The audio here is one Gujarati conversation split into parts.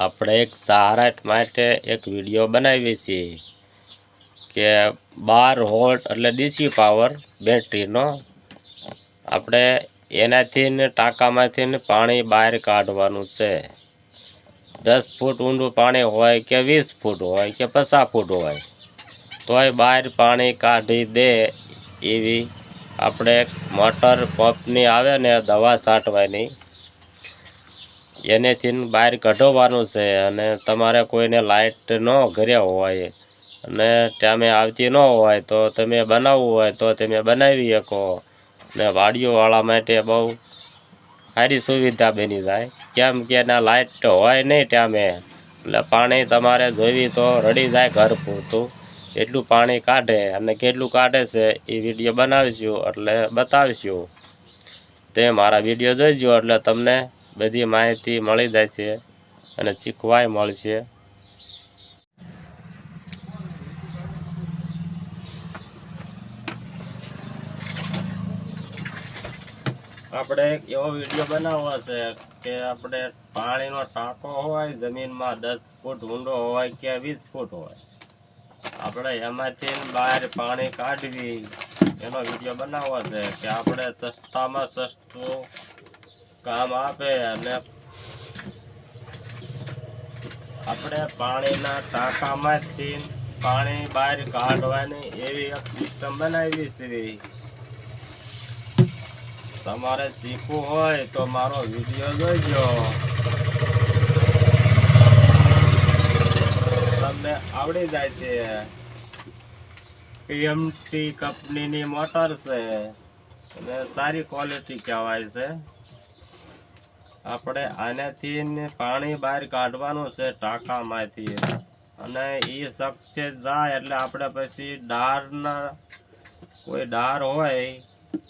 આપણે એક સહારાટ માટે એક વીડિયો બનાવીએ છીએ કે બાર હોલ્ટ એટલે ડીસી પાવર બેટરીનો આપણે એનાથી ને ટાંકામાંથી પાણી બહાર કાઢવાનું છે. દસ ફૂટ ઊંડું પાણી હોય કે વીસ ફૂટ હોય કે પચાસ ફૂટ હોય, તોય બહાર પાણી કાઢી દે એવી આપણે મોટર પંપની આવે ને દવા છાંટવાની એનેથી બહાર કઢાવવાનું છે અને તમારે કોઈને લાઇટ ન ઘરે હોય અને ટાઈમે આવતી ન હોય તો તમે બનાવવું હોય તો તમે બનાવી શકો. ને વાડીઓવાળા માટે બહુ સારી સુવિધા બની જાય. કેમ કે એના લાઇટ હોય નહીં ટાઈમે એટલે પાણી તમારે જોવી તો રડી જાય ઘર પૂરતું. એટલું પાણી કાઢે અને કેટલું કાઢે છે એ વીડિયો બનાવીશું એટલે બતાવીશું. તે મારા વીડિયો જોઈજો એટલે તમને બધી માહિતી મળી જાય છે અને શીખવાય મળશે આપણે એક એવો વીડિયો બનાવવો છે કે આપણે પાણીનો ટાંકો હોય, જમીનમાં દસ ફૂટ ઊંડો હોય કે વીસ ફૂટ હોય. આપણે એમાંથી બહાર પાણી કાઢવી એનો વીડિયો બનાવવો છે કે આપણે સસ્તામાં સસ્તું કામ આપે અને આપણે પાણીના ટાંકામાંથી પાણી બહાર કાઢવાની એવી એક સિસ્ટમ બનાવી છે. તમારે શીખવું હોય તો મારો વીડિયો જોઈજો તમને આવડી જાય છે. પીએમટી કંપનીની મોટર છે. અને સારી ક્વોલિટી કહેવાય છે. આપણે આનાથી પાણી બહાર કાઢવાનું છે ટાંકામાંથી. અને એ સક્સેસ જાય એટલે આપણે પછી ડારના કોઈ ડાર હોય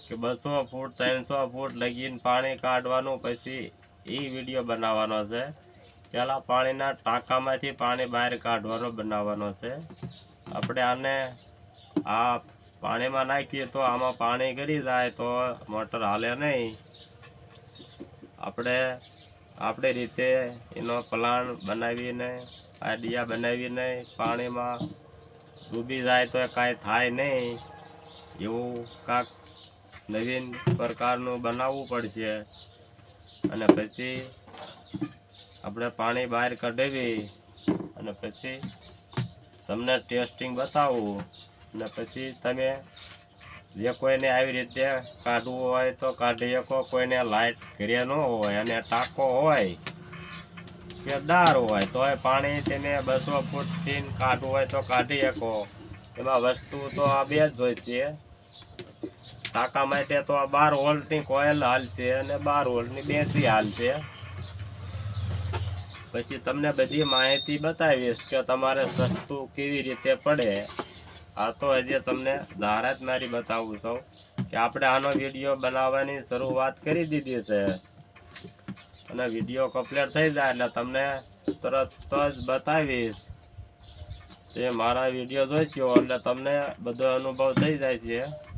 કે બસો ફૂટ, ત્રણસો ફૂટ લગીને પાણી કાઢવાનું પછી એ વીડિયો બનાવવાનો છે. પહેલાં પાણીના ટાંકામાંથી પાણી બહાર કાઢવાનો બનાવવાનો છે. આપણે આને આ પાણીમાં નાખીએ તો આમાં પાણી ગળી જાય તો મોટર હાલે નહીં. આપણે આપણી રીતે એનો પ્લાન બનાવીને આઈડિયા બનાવીને પાણીમાં ડૂબી જાય તો કાંઈ થાય નહીં. એવું કાંક નવીન પ્રકારનું બનાવવું પડશે. અને પછી આપણે પાણી બહાર કઢાવી અને પછી તમને ટેસ્ટિંગ બતાવું. અને પછી તમે જે કોઈને આવી રીતે કાઢવું હોય તો કાઢી શકો, કોઈને લાઇટ ઘરે ન હોય અને ટાંકો હોય કે દાર હોય તો એ પાણી તેને બસો ફૂટથી કાઢવું હોય તો કાઢી શકો. એમાં વસ્તુ તો આ બે જ હોય છે. ટાંકા માટે તો આ બાર વોલ્ટની હાલ હાલશે અને બાર વોલ્ટની બેટરી હાલશે પછી તમને બધી માહિતી બતાવીશ કે તમારે સસ્તું કેવી રીતે પડે. આ તો આજે તમને ધારા મારી બતાવું છું કે આપણે આનો વીડિયો બનાવવાની શરૂઆત કરી દીધી છે. અને વીડિયો કમ્પ્લીટ થઈ જાય એટલે તમને તરત જ બતાવીશ. તે મારા વીડિયો જોઈશો એટલે તમને બધો અનુભવ થઈ જાય છે.